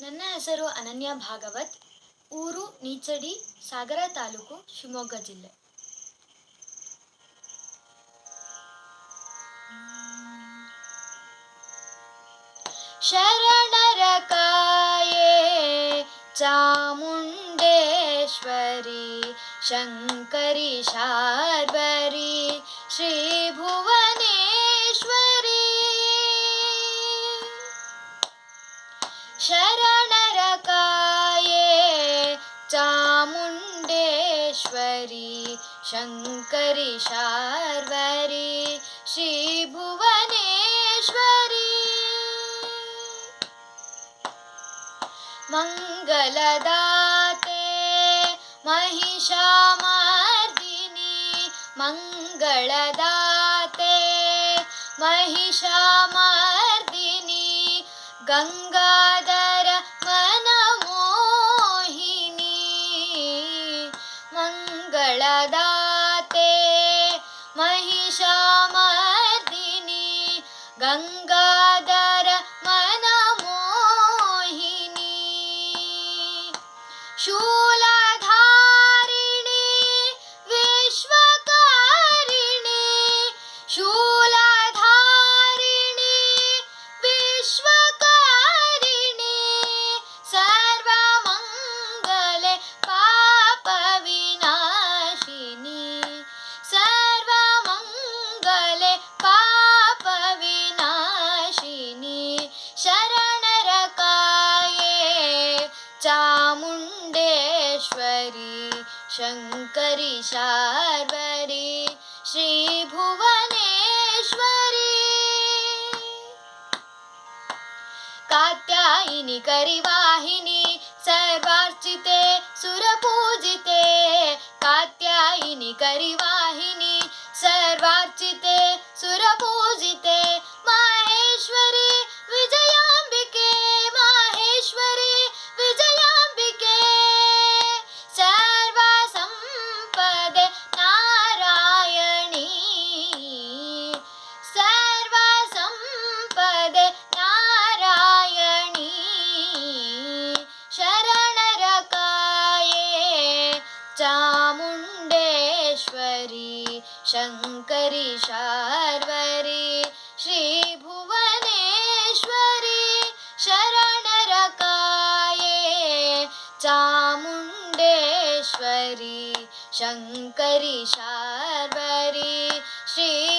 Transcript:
ನನ್ನ ಹೆಸರು ಅನನ್ಯ ಭಾಗವತ್ ಊರು ನೀಚಡಿ ಸಾಗರ ತಾಲೂಕು ಶಿವಮೊಗ್ಗ ಜಿಲ್ಲೆ ಶರಣರ ಕಾಯೇ ಚಾಮುಂಡೇಶ್ವರಿ ಶಂಕರಿ ಶಾರ್ವರಿ शरणरकाये चामुण्डेश्वरि शङ्करि शार्वी श्रीभुवनेश्वरि। मङ्गलदाते महिषामार्दिनी मङ्गलदाते महिषा ಗಂಗಾಧ चामुण्डेश्वरी शङ्करि शार्वरी श्रीभुवनेश्वरी। कात्यायिनि करिवाहिनि सर्वार्चिते सुरपूजिते। कात्यायिनि करिवाहिनि सर्वार्चिते शङ्करि शार्वरी श्रीभुवनेश्वरी शरणरकाये चामुण्डेश्वरी शङ्करि शार्वरी श्री